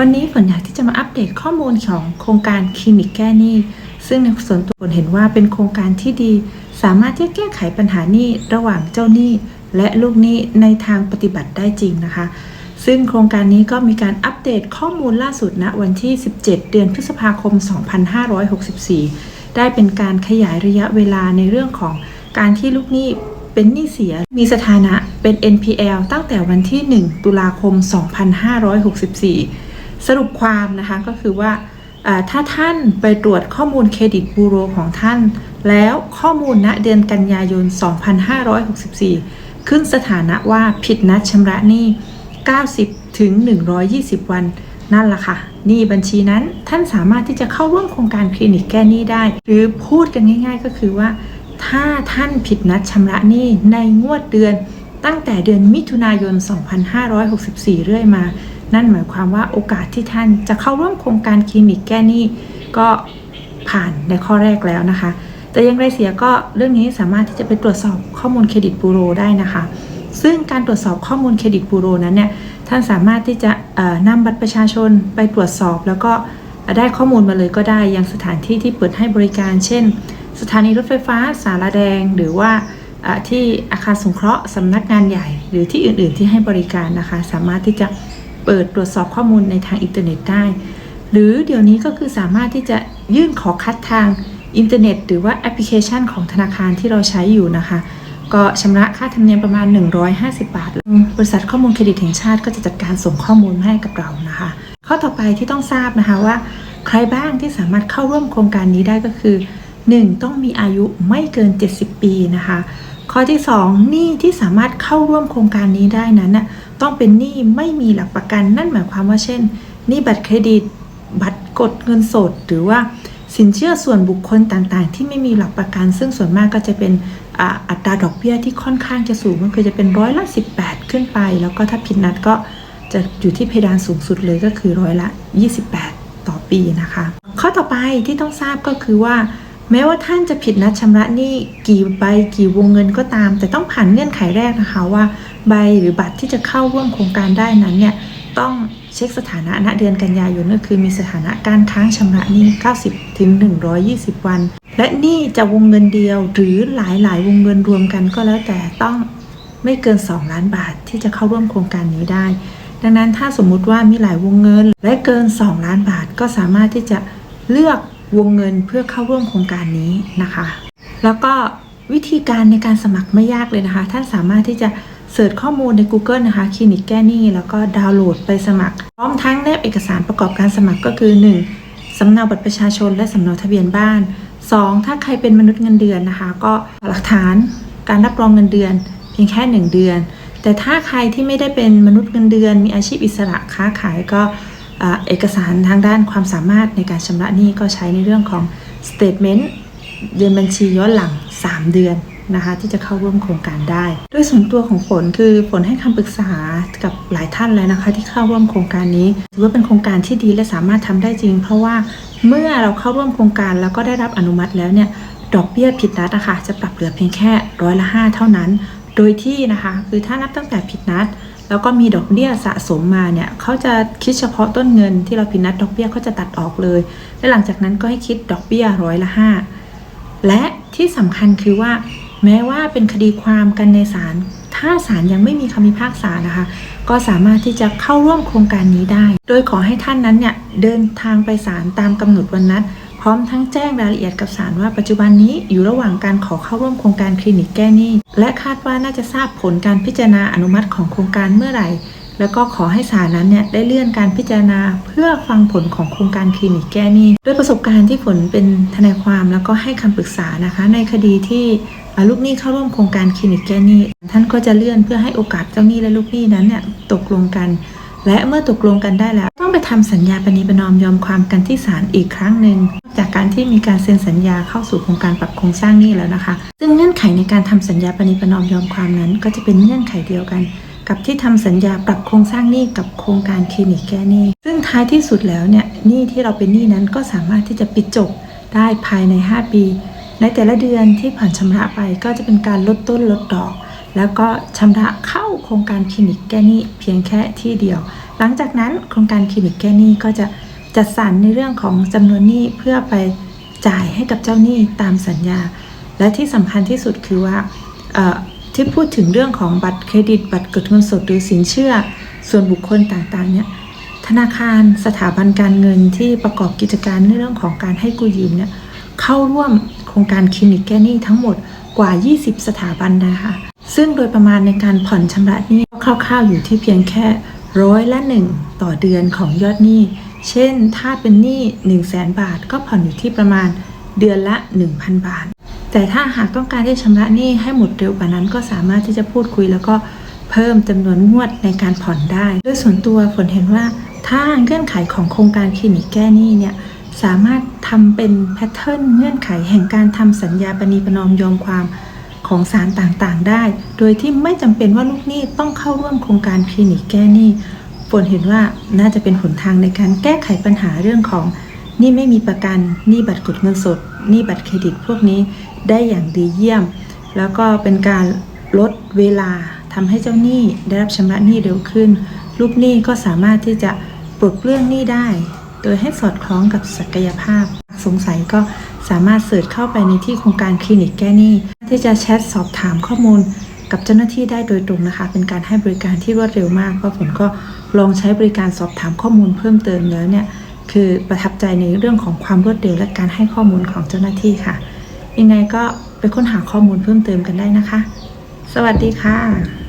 วันนี้ฝนอยากที่จะมาอัปเดตข้อมูลของโครงการคลินิกแก้หนี้ ซึ่งในส่วนตัวฝนเห็นว่าเป็นโครงการที่ดี สามารถที่จะแก้ไขปัญหาหนี้ระหว่างเจ้าหนี้ และลูกหนี้ในทางปฏิบัติได้จริงนะคะ ซึ่งโครงการนี้ก็มีการอัปเดตข้อมูลล่าสุดณวันที่ 17 เดือนพฤษภาคม 2564 ได้เป็นการขยายระยะเวลาในเรื่องของการที่ลูกหนี้เป็นหนี้เสีย มีสถานะเป็น NPL ตั้งแต่วันที่ 1 ตุลาคม 2564 สรุปความนะคะก็คือว่าถ้าท่านไปตรวจข้อมูลเครดิตบูโรของท่าน แล้วข้อมูลณเดือนกันยายน 2564 ขึ้นสถานะว่าผิดนัดชำระหนี้ 90 ถึง 120 วัน นั่นล่ะค่ะหนี้บัญชีนั้นท่านสามารถที่จะเข้าร่วมโครงการคลินิกแก้หนี้ได้ หรือพูดกันง่ายๆ ก็คือว่า ถ้าท่านผิดนัดชำระหนี้ในงวดเดือน ตั้งแต่เดือนมิถุนายน 2564 เรื่อยมา นั่นหมายความว่าโอกาสที่ท่านจะเข้าร่วมโครงการคลินิกแก้หนี้ก็ผ่านในข้อแรกแล้วนะคะ แต่ยังไรเสียก็เรื่องนี้สามารถที่จะไปตรวจสอบข้อมูลเครดิตบูโรได้นะคะ ซึ่งการตรวจสอบข้อมูลเครดิตบูโรนั้นเนี่ยท่านสามารถที่จะนำบัตรประชาชนไปตรวจสอบ แล้วก็ได้ข้อมูลมาเลยก็ได้ยังสถานที่ที่เปิดให้บริการ เช่น สถานีรถไฟฟ้าสารแดง หรือว่าที่อาคารสงเคราะห์สำนักงานใหญ่ หรือที่อื่น ๆ ที่ให้บริการนะคะ สามารถที่จะ เปิดตรวจสอบข้อมูลในทางอินเทอร์เน็ตได้ หรือเดี๋ยวนี้ก็คือสามารถที่จะยื่นขอคัดทางอินเทอร์เน็ต หรือว่าแอปพลิเคชันของธนาคารที่เราใช้อยู่นะคะ ก็ชำระค่าธรรมเนียมประมาณ 150 บาท บริษัทข้อมูลเครดิตแห่งชาติก็จะจัดการส่งข้อมูลให้กับเรานะคะ ข้อต่อไปที่ต้องทราบนะคะว่า ใครบ้างที่สามารถเข้าร่วมโครงการนี้ได้ก็คือ 1. ต้องมีอายุไม่เกิน 70 ปีนะคะ ข้อที่ 2 หนี้ที่สามารถเข้าร่วมโครงการนี้ได้นั้นน่ะต้องเป็นหนี้ไม่มีหลักประกันนั่นหมายความว่าเช่นหนี้บัตรเครดิต บัตรกดเงินสด หรือว่าสินเชื่อส่วนบุคคลต่างๆ ที่ไม่มีหลักประกัน ซึ่งส่วนมากก็จะเป็นอ,อัตราดอกเบี้ยที่ค่อนข้างจะสูงก็คือจะเป็นร้อยละ 18 ขึ้นไป แล้วก็ถ้าผิดนัดก็จะอยู่ที่เพดานสูงสุดเลยก็คือร้อยละ 28 ต่อปีนะคะ ข้อต่อไปที่ต้องทราบก็คือว่า แม้ว่าท่านจะผิดนัดชำระหนี้กี่ใบกี่วงเงินก็ตาม แต่ต้องผ่านเงื่อนไขแรกนะคะว่า ใบหรือบัตรที่จะเข้าร่วมโครงการได้นั้นเนี่ยต้องเช็คสถานะณเดือนกันยายนก็คือมีสถานะการค้างชำระหนี้ 90 ถึง 120 วัน และหนี้จะวงเงินเดียวหรือหลายหลายๆวงเงินรวมกันก็แล้วแต่ต้องไม่เกิน 2 ล้านบาทที่จะเข้าร่วมโครงการนี้ได้ ดังนั้นถ้าสมมุติว่ามีหลายวงเงินและเกิน 2 ล้านบาทก็สามารถที่จะเลือก วงเงินเพื่อเข้าร่วมโครงการนี้นะคะ แล้วก็วิธีการในการสมัครไม่ยากเลยนะคะ ท่านสามารถที่จะเสิร์ชข้อมูลใน Google นะคะคลินิกแก้หนี้แล้วก็ดาวน์โหลดไปสมัคร พร้อมทั้งแนบเอกสารประกอบการสมัครก็คือ 1. สำเนาบัตรประชาชน และสำเนาทะเบียนบ้าน 2. ถ้าใครเป็นมนุษย์เงินเดือนนะคะ ก็หลักฐานการรับรองเงินเดือน เพียงแค่ 1 เดือน แต่ถ้าใครที่ไม่ได้เป็นมนุษย์เงินเดือน มีอาชีพอิสระค้าขายก็ เอกสารทางด้านความสามารถในการชำระหนี้ก็ใช้ในเรื่องของ statement เดือนบัญชีย้อนหลัง 3 เดือนนะคะที่จะเข้าร่วมโครงการได้ ด้วยส่วนตัวของฝนคือฝนให้คำปรึกษากับหลายท่านแล้วนะคะ ที่เข้าร่วมโครงการนี้ถือว่าเป็นโครงการที่ดีและสามารถทำได้จริง เพราะว่าเมื่อเราเข้าร่วมโครงการแล้วก็ได้รับอนุมัติแล้วเนี่ยดอกเบี้ยผิดนัดนะคะจะปรับเหลือเพียงแค่ร้อยละ5เท่านั้น โดยที่นะคะคือถ้านับตั้งแต่ผิดนัด แล้วก็มีดอกเบี้ยสะสมมาเนี่ยเขาจะคิดเฉพาะต้นเงินที่เราผินัดดอกเบี้ยเขาจะตัดออกเลย และหลังจากนั้นก็ให้คิดดอกเบี้ยร้อยละห้าและที่สำคัญคือว่า แม้ว่าเป็นคดีความกันในศาลถ้าศาลยังไม่มีคำพิพากษานะคะ ก็สามารถที่จะเข้าร่วมโครงการนี้ได้ โดยขอให้ท่านนั้นเนี่ยเดินทางไปศาลตามกำหนดวันนัด ร้อมทั้งแจ้งรายละเอียดกับศาลว่าปัจจุบันนี้อยู่ระหว่างการขอเข้าร่วมโครงการคลินิกแก้หนี้ และคาดว่าน่าจะทราบผลการพิจารณาอนุมัติของโครงการเมื่อไหร่ แล้วก็ขอให้ศาลนั้นเนี่ยได้เลื่อนการพิจารณา เพื่อฟังผลของโครงการคลินิกแก้หนี้ด้วยประสบการณ์ที่ฝนเป็นทนายความแล้วก็ให้คำปรึกษานะคะ ในคดีที่ลูกหนี้เข้าร่วมโครงการคลินิกแก้หนี้ ท่านก็จะเลื่อนเพื่อให้โอกาสเจ้าหนี้และลูกหนี้นั้นเนี่ยตกลงกัน และเมื่อตกลงกันได้แล้ว ต้องไปทำสัญญาปณิประนอมยอมความกันที่ศาลอีกครั้งหนึ่งจากการที่มีการเซ็นสัญญาเข้าสู่โครงการปรับโครงสร้างหนี้แล้วนะคะ ซึ่งเงื่อนไขในการทำสัญญาปณิประนอมยอมความนั้น ก็จะเป็นเงื่อนไขเดียวกัน กับที่ทำสัญญาปรับโครงสร้างหนี้กับโครงการคลินิกแก้หนี้ ซึ่งท้ายที่สุดแล้วเนี่ยหนี้ที่เราเป็นหนี้นั้นก็สามารถที่จะปิดจบได้ภายใน 5 ปี ในแต่ละเดือนที่ผ่านชำระไปก็จะเป็นการลดต้นลดดอก แล้วก็ชำระเข้าโครงการคลินิกแก้หนี้เพียงแค่ที่เดียว หลังจากนั้นโครงการคลินิกแก้หนี้ก็จะจัดสรรในเรื่องของจำนวนหนี้เพื่อไปจ่ายให้กับเจ้าหนี้ตามสัญญา และที่สำคัญที่สุดคือว่าที่พูดถึงเรื่องของบัตรเครดิต บัตรกดเงินสดหรือสินเชื่อ ส่วนบุคคลต่างๆเนี่ยธนาคารสถาบันการเงินที่ประกอบกิจการในเรื่องของการให้กู้ยืมเนี่ยเข้าร่วมโครงการคลินิกแก้หนี้ทั้งหมดกว่า 20 สถาบันนะคะ ซึ่งโดยประมาณในการผ่อนชำระหนี้คร่าวๆอยู่ที่เพียงแค่ร้อยละหนึ่งต่อเดือนของยอดหนี้ เช่น ถ้าเป็นหนี้ 1 0 0 0 0แบาท ก็ผ่อนอยู่ที่ประมาณเดือนละ 1,000 บาท แต่ถ้าหากต้องการที่ชำระหนี้ให้หมดเร็วกว่านั้นก็สามารถที่จะพูดคุยแล้วก็เพิ่มจำนวนงวดในการผ่อนได้ โดยส่วนตัวฝนเห็นว่าถ้าเงื่อนไขของโครงการคลินิกแก้หนี้เนี่ยสามารถทำเป็นแพทเทิร์นเงื่อนไขแห่งการทำสัญญาปณีประนอมยอมความ ของศาลต่างๆ ได้ โดยที่ไม่จำเป็นว่าลูกหนี้ต้องเข้าร่วมโครงการคลินิกแก้หนี้ฝนเห็นว่าน่าจะเป็นหนทางในการแก้ไขปัญหาเรื่องของหนี้ไม่มีประกันหนี้บัตรกดเงินสดหนี้บัตรเครดิตพวกนี้ได้อย่างดีเยี่ยม แล้วก็เป็นการลดเวลาทำให้เจ้าหนี้ได้รับชำระหนี้เร็วขึ้น ลูกหนี้ก็สามารถที่จะปลดเปลื้องหนี้ได้ โดยให้สอดคล้องกับศักยภาพ สงสัยก็สามารถเสิร์ชเข้าไปในที่โครงการคลินิกแก้หนี้ ที่จะแชทสอบถามข้อมูลกับเจ้าหน้าที่ได้โดยตรงนะคะ เป็นการให้บริการที่รวดเร็วมากเพราะฝนก็ลองใช้บริการสอบถามข้อมูลเพิ่มเติมแล้วเนี่ยคือประทับใจในเรื่องของความรวดเร็วและการให้ข้อมูลของเจ้าหน้าที่ค่ะ ยังไงก็ไปค้นหาข้อมูลเพิ่มเติมกันได้นะคะ สวัสดีค่ะ